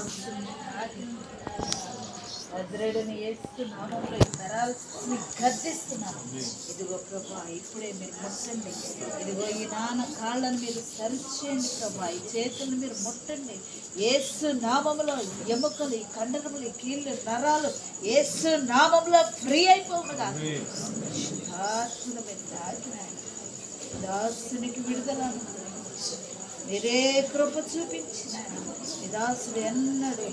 దాసుని వజ్రేడని వేస్తున్నాము ఈ తరాల్ని గద్దిస్తున్నాము ఇదిగో ప్రభా ఇప్పుడే మీరు ముట్టండి. ఇదిగో ఈ నాన్న కాళ్ళను మీరు సరిచేయండి ప్రభా. ఈ చేతులను మీరు ముట్టండి. ఏసు నామములో ఎముకలు ఈ కండరములు ఈ కీళ్ళు నరాలు ఏసు నామములో ఫ్రీ అయిపోవుగా దాసుల మీద తాకిన ఆయన. దాసునికి విడుదల. మీరే కృప చూపించిన ఈ దాసుడు ఎన్నడు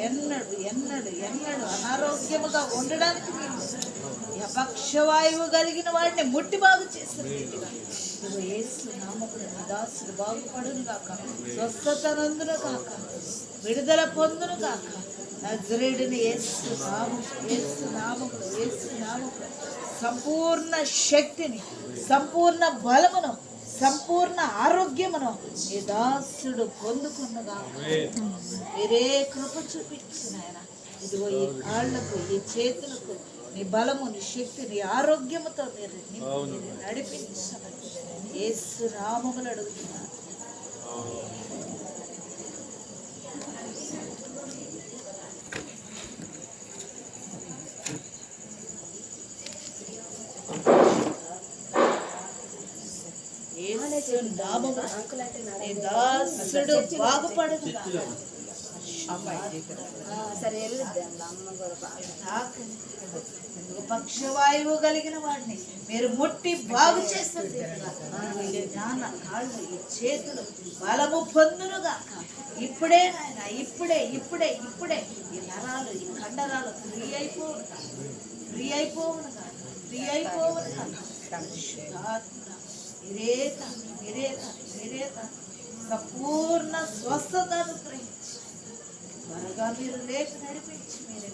ఎన్నడు ఎన్నడు ఎన్నడు అనారోగ్యముగా ఉండడానికి మీరు పక్షవాయువు కలిగిన వాడిని ముట్టి బాగు చేసిన దాసుడు బాగుపడును కాక స్వస్థత నందును కాక విడుదల పొందును కాక నజరేడిని యేసు నామము యేసు నామకుడు ఏసు నామములు సంపూర్ణ శక్తిని సంపూర్ణ బలమును సంపూర్ణ ఆరోగ్యమును దాసుడు పొందుకున్నగా మీరే కృప చూపించిన ఆయన ఇదిగో ఈ కాళ్ళకు ఈ చేతులకు నీ బలము నీ శక్తి నీ ఆరోగ్యముతో మీరు నడిపించమని యేసు నామములు అడుగుతున్నాను యేసు నామమున నీ దాసుడు సరే. ఇదిగో పక్షవాయువు కలిగిన వాడిని మీరు ముట్టి బాగు చేస్తుంది జ్ఞాన కాళ్ళు ఈ చేతులు బలము పొందునుగా ఇప్పుడే నాయన ఇప్పుడే ఇప్పుడే ఇప్పుడే. ఈ నరాలు ఈ కండరాలు ఫ్రీ అయిపోవును ఫ్రీ అయిపోవును ఫ్రీ అయిపోవును మీరేత మీరేత మీరేత సంపూర్ణ స్వస్థత అనుగ్రహించి. త్వరగా మీరు లేక నడిపించి మీరే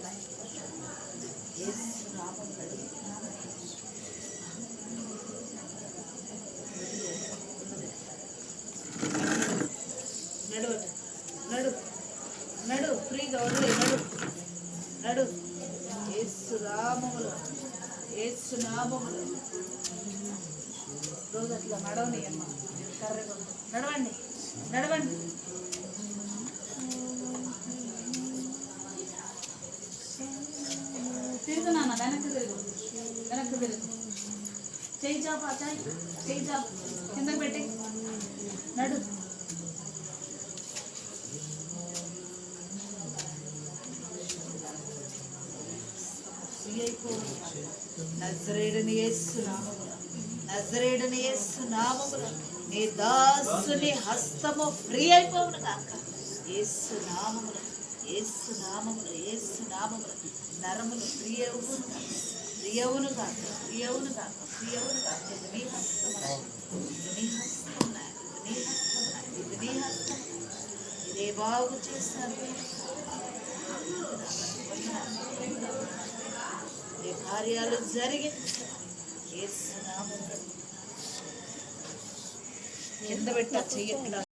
యేసు నడు నడు నడు ఫ్రీగా వదిలే నడు నడు. ఏసు రామములు ఏసు నామములు. రోజు అట్లా నడవని అమ్మ. నడవండి నడవండి. తిరుగుతున్నా అన్న వెనక్కి తిరుగు. వెనక్కి తిరుగు. చేయి చాప చేయి. చేయి చాప. కిందకి పెట్టి. నడు. నజరేడని వేస్తున్నా నామములో యేసు నామములో నీ దాసుని హస్తము ఫ్రీ అయిపోవును కాక యేసు నామములో యేసు నామములో యేసు నామములో నరములు ప్రియవును కాక ప్రియవును కాక ప్రియవును కాక ప్రియవును కాక ఇది నీ హస్తం ఇది నీ హస్తం ఇది నీ హస్తం ఇది నీ హస్తం ఇదే బాగు చేస్తారు ఈ కార్యాలు జరిగింది కింద పెట్ట చెయ్యట్లా